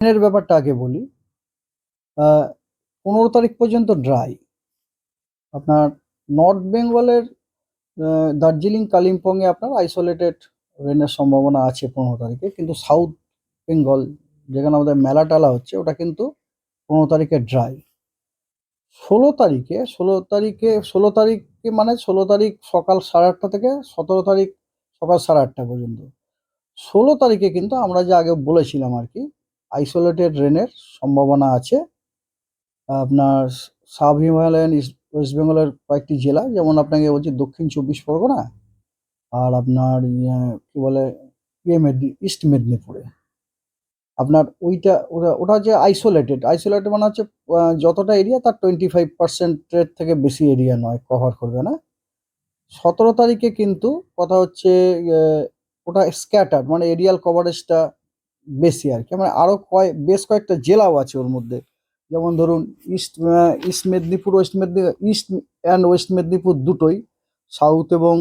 ট্রেনের ব্যাপারটা আগে বলি। পনেরো তারিখ পর্যন্ত ড্রাই আপনার নর্থ বেঙ্গলের দার্জিলিং, কালিম্পংয়ে আপনার আইসোলেটেড রেনের সম্ভাবনা আছে পনেরো তারিখে। কিন্তু সাউথ বেঙ্গল যেখানে আমাদের মেলা টালা হচ্ছে, ওটা কিন্তু পনেরো তারিখে ড্রাই ষোলো তারিখে ষোলো তারিখে ষোলো তারিখে মানে ষোলো তারিখ সকাল সাড়ে আটটা থেকে সতেরো তারিখ সকাল সাড়ে আটটা পর্যন্ত। ষোলো তারিখে কিন্তু আমরা যে আগে বলেছিলাম আর কি আইসোলেটেড রেনের সম্ভাবনা আছে। আপনার সাব হিমালয়ান ওয়েস্ট বেঙ্গলের কয়েকটি জেলা যেমন আপনাকে বলছি দক্ষিণ চব্বিশ পরগনা আর আপনার ইয়ে, কি বলে ইয়ে ইস্ট মেদিনীপুরে আপনার ওইটা ওটা ওটা যে আইসোলেটেড আইসোলেটেড মানে হচ্ছে যতটা এরিয়া তার টোয়েন্টি ফাইভ পার্সেন্টের থেকে বেশি এরিয়া নয় কভার করবে না। সতেরো তারিখে কিন্তু কথা হচ্ছে ওটা স্ক্যাটার মানে এরিয়াল কভারেজটা বেশি আর কি। মানে আরও কয়েক বেশ কয়েকটা জেলাও আছে ওর মধ্যে। যেমন ধরুন east east Medinipur, west Medinipur, east and west Medinipur দুটোই। সাউথ এবং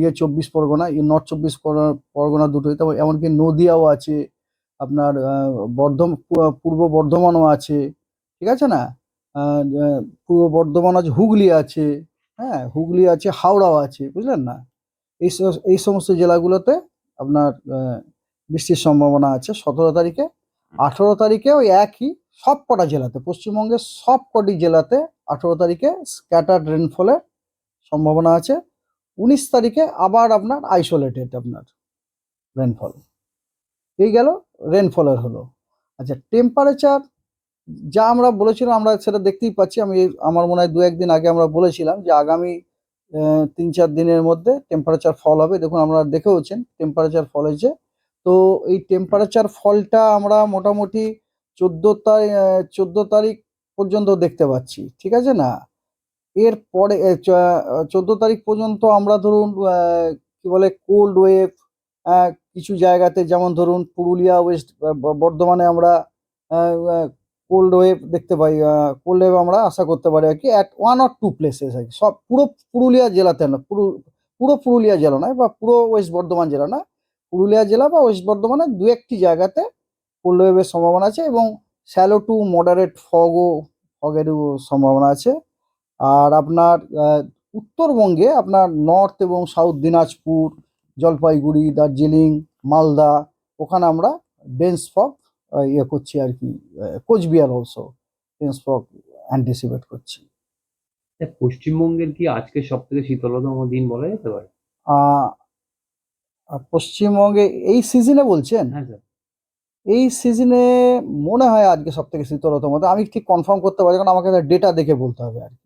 ইয়ে চব্বিশ পরগনা নর্থ চব্বিশ পরগনা পরগনা দুটোই। তারপর এমনকি নদিয়াও আছে, আপনার বর্ধম পূর্ব বর্ধমানও আছে, ঠিক আছে না? পূর্ব বর্ধমান আছে, হুগলি আছে হ্যাঁ হুগলি আছে, হাওড়াও আছে, বুঝলেন না? এই এই সমস্ত জেলাগুলোতে আপনার বৃষ্টির সম্ভাবনা আছে। সতেরো তারিখে, আঠেরো তারিখে ওই একই সব কটা জেলাতে, পশ্চিমবঙ্গের সব কটি জেলাতে আঠেরো তারিখে স্ক্যাটার্ড রেনফলের সম্ভাবনা আছে। উনিশ তারিখে আবার আপনার আইসোলেটেড আপনার রেনফল এই গেল রেনফলের হলো। আচ্ছা টেম্পারেচার যা আমরা বলেছিলাম, আমরা সেটা দেখতেই পাচ্ছি। আমি আমার মনে হয় দু একদিন আগে আমরা বলেছিলাম যে আগামী তিন চার দিনের মধ্যে টেম্পারেচার ফল হবে। দেখুন আমরা দেখেওছেন টেম্পারেচার ফল হয়েছে তো এই টেম্পারেচার ফলটা আমরা মোটামুটি চোদ্দ তারিখ চোদ্দ তারিখ পর্যন্ত দেখতে পাচ্ছি, ঠিক আছে না? এর পরে চোদ্দ তারিখ পর্যন্ত আমরা ধরুন কি বলে কোল্ড ওয়েভ কিছু জায়গাতে যেমন ধরুন পুরুলিয়া ওয়েস্ট বর্ধমানে আমরা কোল্ড ওয়েভ দেখতে পাই কোল্ড ওয়েভ আমরা আশা করতে পারি আর কি at one or two places আর কি। সব পুরো পুরুলিয়া জেলাতে না, পুরো পুরো পুরুলিয়া জেলা নয় বা পুরো ওয়েস্ট বর্ধমান জেলা না পুরুলিয়া জেলা বা ওয়েস্ট বর্ধমানের দু একটি জায়গাতে ওয়েভের সম্ভাবনা আছে এবং স্যালো টু মডারেট ফগও ফগেরও সম্ভাবনা আছে। আর আপনার উত্তরবঙ্গে আপনার নর্থ এবং সাউথ দিনাজপুর জলপাইগুড়ি দার্জিলিং মালদা ওখানে আমরা ডেন্স ফগ ইয়ে করছি আর কি Coochbehar also dense fog anticipate করছি। পশ্চিমবঙ্গের কি আজকে সব থেকে শীতলতম দিন বলা যেতে পারে? পশ্চিমবঙ্গে এই সিজনে বলছেন? হ্যাঁ এই সিজনে মনে হয় আজকে সব থেকে শীতলতম আমি ঠিক কনফার্ম করতে পারি কারণ আমাকে ডেটা দেখে বলতে হবে আর কি।